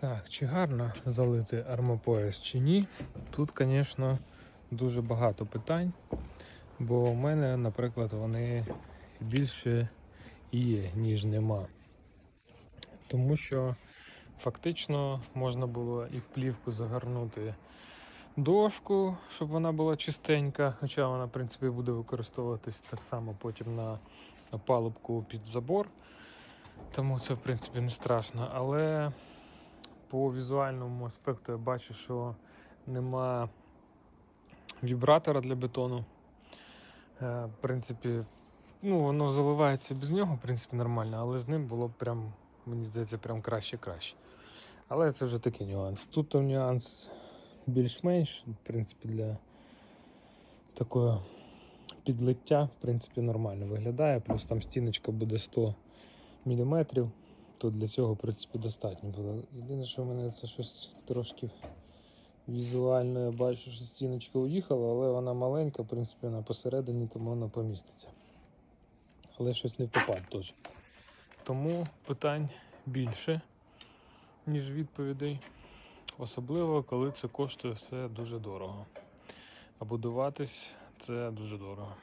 Так, чи гарно залити армопояс чи ні? Тут, звісно, дуже багато питань, бо у мене, наприклад, вони більше є, ніж нема. Тому що фактично можна було і в плівку загорнути дошку, щоб вона була чистенька, хоча вона, в принципі, буде використовуватись так само потім на палубку під забор. Тому це, в принципі, не страшно. Але по візуальному аспекту я бачу, що нема вібратора для бетону. Е, В принципі, ну, воно заливається без нього, в принципі, нормально, але з ним було б прям, мені здається, прям краще-краще. Але це вже такий нюанс. Тут нюанс більш-менш, в принципі, для такого підлиття, в принципі, нормально виглядає. Плюс там стіночка буде 100 мм, то для цього, в принципі, достатньо буде. Єдине, що в мене це щось трошки візуально я бачу, що стіночка уїхала, але вона маленька, в принципі, вона посередині, тому вона поміститься. Але щось не в попад теж. Тому питань більше, ніж відповідей. Особливо, коли це коштує все дуже дорого. А будуватись це дуже дорого.